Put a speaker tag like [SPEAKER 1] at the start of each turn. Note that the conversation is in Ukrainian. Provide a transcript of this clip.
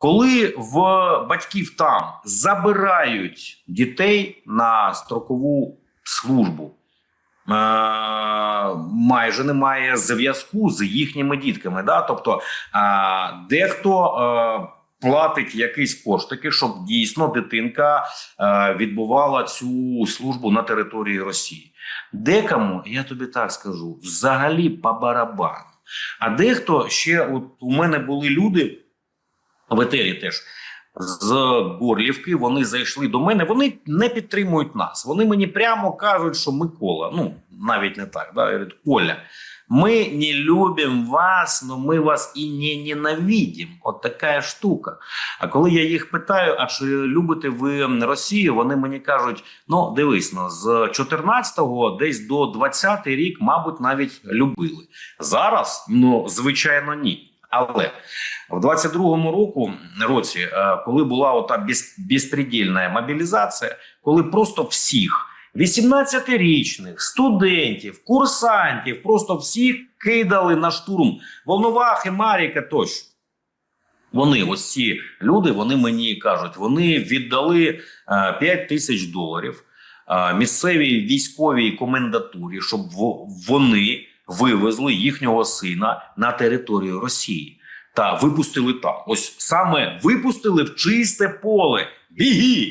[SPEAKER 1] Коли в батьків там забирають дітей на строкову службу, е, майже немає зв'язку з їхніми дітками. Да? Тобто е, дехто е, платить якісь коштики, щоб дійсно дитинка відбувала цю службу на території Росії. Декому, я тобі так скажу, взагалі по барабану. А дехто ще, от у мене були люди в етері теж з Горлівки. Вони зайшли до мене. Вони не підтримують нас. Вони мені прямо кажуть, що Микола, ну навіть не так, да, говорять. Мы не любим вас, но ми вас і не ненавидим. От така штука. А коли я їх питаю, а чи любите ви Росію, вони мені кажуть: ну дивись, ну, з 14-го десь до 20 рік, мабуть, навіть любили. Зараз, ну звичайно, ні. Але в 22-му року році, е, коли була ота без, безпредельна мобілізація, коли просто всіх 18-річних студентів, курсантів, просто всіх кидали на штурм Волновахи, Маріка тощо. Вони, ось ці люди, вони мені кажуть, вони віддали е, 5 тисяч доларів е, місцевій військовій комендатурі, щоб во- вони вивезли їхнього сина на територію Росії та випустили там. Ось саме випустили в чисте поле. Біги!